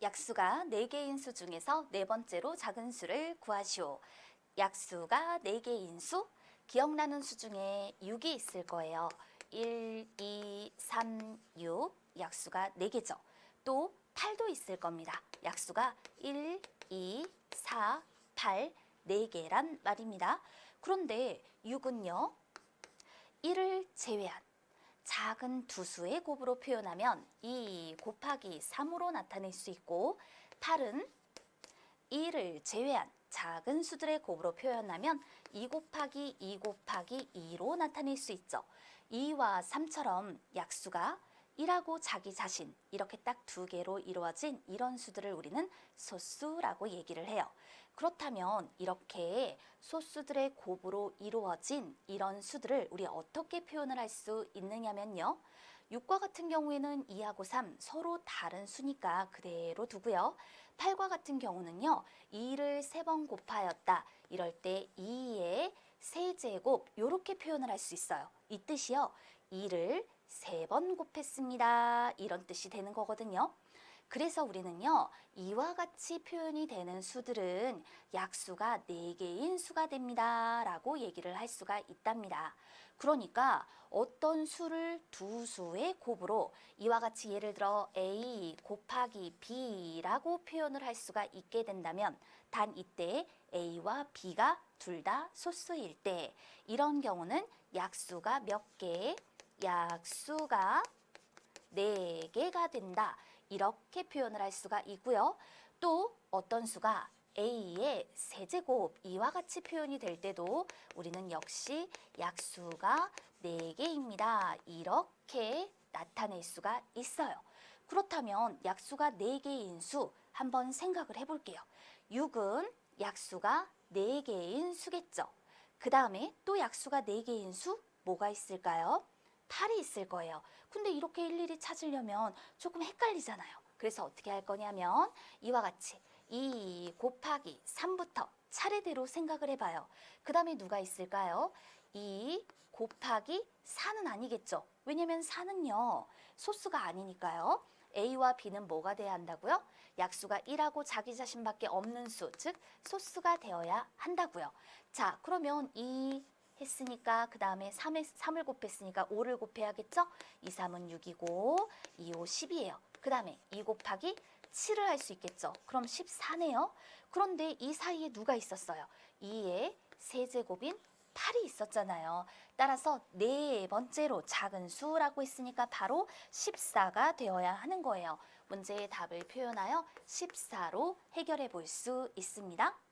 약수가 4개인 수 중에서 네 번째로 작은 수를 구하시오. 약수가 4개인 수, 기억나는 수 중에 6이 있을 거예요. 1, 2, 3, 6. 약수가 4개죠. 또 8도 있을 겁니다. 약수가 1, 2, 4, 8, 4개란 말입니다. 그런데 6은요. 1을 제외한 작은 두 수의 곱으로 표현하면 2 곱하기 3으로 나타낼 수 있고 8은 2를 제외한 작은 수들의 곱으로 표현하면 2 곱하기 2 곱하기 2로 나타낼 수 있죠. 2와 3처럼 약수가 1하고 자기 자신 이렇게 딱 두 개로 이루어진 이런 수들을 우리는 소수라고 얘기를 해요. 그렇다면 이렇게 소수들의 곱으로 이루어진 이런 수들을 우리 어떻게 표현을 할 수 있느냐면요. 6과 같은 경우에는 2하고 3 서로 다른 수니까 그대로 두고요. 8과 같은 경우는요. 2를 세번 곱하였다. 이럴 때 2의 세제곱 이렇게 표현을 할 수 있어요. 이 뜻이요. 2를 세번 곱했습니다. 이런 뜻이 되는 거거든요. 그래서 우리는요, 이와 같이 표현이 되는 수들은 약수가 네개인 수가 됩니다. 라고 얘기를 할 수가 있답니다. 그러니까 어떤 수를 두 수의 곱으로 이와 같이 예를 들어 A 곱하기 B라고 표현을 할 수가 있게 된다면 단 이때 A와 B가 둘 다 소수일 때 이런 경우는 약수가 몇 개, 약수가 네개가 된다. 이렇게 표현을 할 수가 있고요. 또 어떤 수가 A의 세제곱 이와 같이 표현이 될 때도 우리는 역시 약수가 네개입니다 이렇게 나타낼 수가 있어요. 그렇다면 약수가 네개인 수 한번 생각을 해볼게요. 6은 약수가 네개인 수겠죠. 그 다음에 또 약수가 네개인 수 뭐가 있을까요? 8이 있을 거예요. 근데 이렇게 일일이 찾으려면 조금 헷갈리잖아요. 그래서 어떻게 할 거냐면 이와 같이 2 곱하기 3부터 차례대로 생각을 해봐요. 그 다음에 누가 있을까요? 2 곱하기 4는 아니겠죠. 왜냐면 4는요. 소수가 아니니까요. A와 B는 뭐가 돼야 한다고요? 약수가 1하고 자기 자신밖에 없는 수, 즉 소수가 되어야 한다고요. 자, 그러면 이 했으니까 그 다음에 3에, 3을 곱했으니까 5를 곱해야겠죠? 2, 3은 6이고 2, 5, 10이에요. 그 다음에 2 곱하기 7을 할 수 있겠죠? 그럼 14네요. 그런데 이 사이에 누가 있었어요? 2의 세제곱인 8이 있었잖아요. 따라서 네 번째로 작은 수라고 했으니까 바로 14가 되어야 하는 거예요. 문제의 답을 표현하여 14로 해결해 볼 수 있습니다.